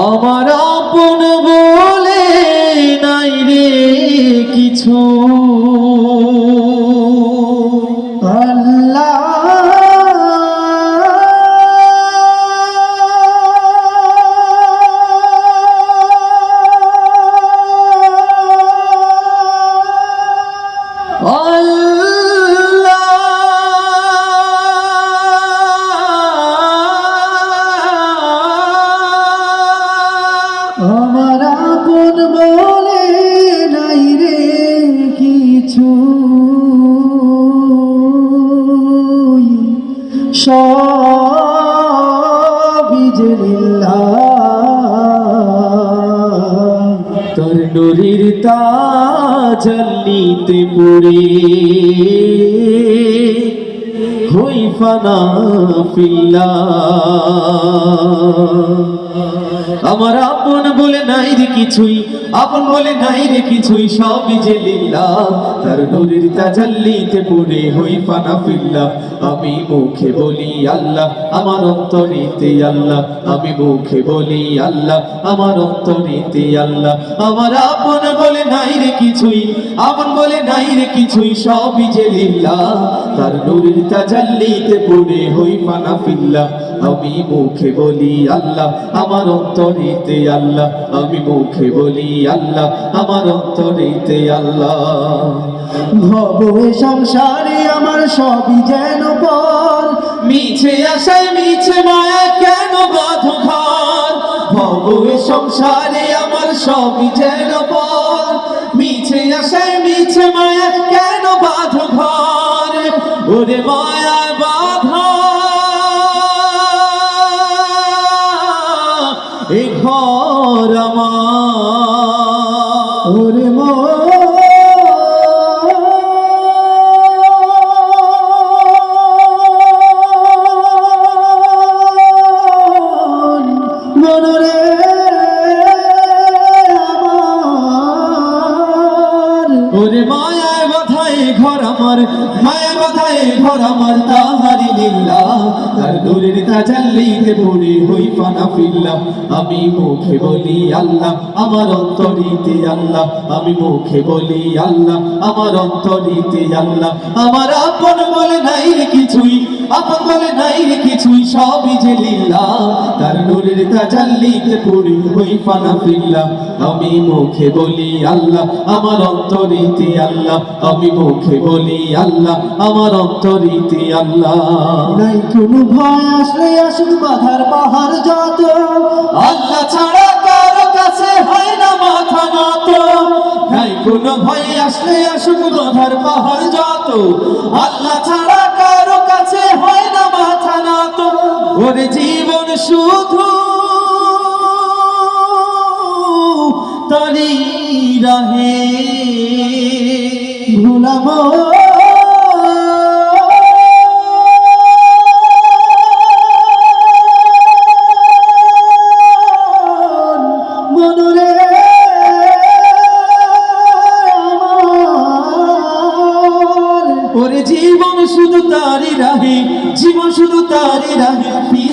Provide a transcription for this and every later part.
আমার আপন বলে নাই রে কিছু। সবই যে। তোর নুরির তাজল্লিতে পুরে। হই ফানা ফিল্লা। আমার আপন বলে নাই রে কিছুই। আপন বলে নাই রে কিছুই, সবই যে লিল্লা তার নুরির তাজল্লিতে পুরে হই ফানা ফিল্লা আমি মুখে বলি আল্লাহ, আমার অন্তরিতে আল্লাহ। আমি মুখে বলি আল্লাহ, আমার অন্তরিতে আল্লাহ। আমার আপন বলে নাই রে কিছুই, আপন বলে নাই রে কিছুই, সবই যে লিল্লা তার নুরির তাজাল্লিতে পড়ে হই ফানা ফিল্লা আমি মুখে বলি আল্লাহ, আমার অন্তরিতে আল্লাহ। আমি মুখে বলি আল্লাহ, আমার অন্তরিতে আল্লাহ। ভব সংসারে আমার সবই যেন বল। মিছে আশায়, মিছে মায়া কেন বাধ ঘর? ভবে সংসারে আমার সবই যেন বল। মিছে আশায়, মিছে মায়া কেন বাধ ঘর? ওরে মায়া বাধা। এ ঘর আমার। আমার মায়া বাধায় ঘর আমার তাহারি লীলা। তার দূরের তাজাল্লিতে পড়ে হই পানা ফিল্লা। আমি মুখে বলি আল্লাহ, আমার অন্তরিতে আল্লাহ। আমি মুখে বলি আল্লাহ, আমার অন্তরিতে আল্লাহ। আমার আপন বলে নাই কিছুই, আপন বলে নাই কিছুই, সবই যে লীলা। নূরের তাজাল্লিতে পড়ে হই পানা ফিল্লা আমি মুখে বলি আল্লাহ, আমার অন্তরিতে আল্লাহ। আমি মুখে বলি আল্লাহ, আমার অন্তরিতে আল্লাহ। নাই কোনো ভয় আসলে আসুক বাধার পাহাড় যত। আল্লাহ ছাড়া কারও কাছে হয় না মাথা নত। নাই কোনো ভয় আসলে আসুক বাধার পাহাড় যত। আল্লাহ ছাড়া কারও কাছে হয় না মাথা নত। ওরে জীবন শুধু তারি রাহে। ওরে জীবন শুধু তারি রাহে জীবন শুধু তারি রাহে।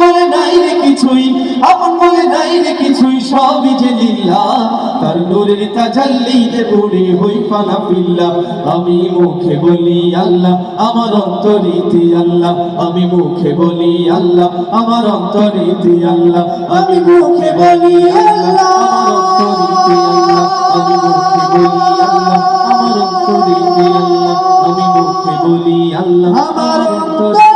বলে নাই রে কিছুই, আপন বলে নাই রে কিছুই, সবই যে লিল্লাহ তার নূরের তাজাল্লিতে পড়ে হই ফানা ফিল্লাহ আমি মুখে বলি আল্লাহ, আমার অন্তরিতে আল্লাহ। আমি মুখে বলি আল্লাহ, আমার অন্তরিতে আল্লাহ। আমি মুখে বলি আল্লাহ, আমার অন্তরিতে আল্লাহ। আমি মুখে বলি আল্লাহ, আমার অন্তরিতে আল্লাহ। আমি মুখে বলি আল্লাহ, আমার অন্তরিতে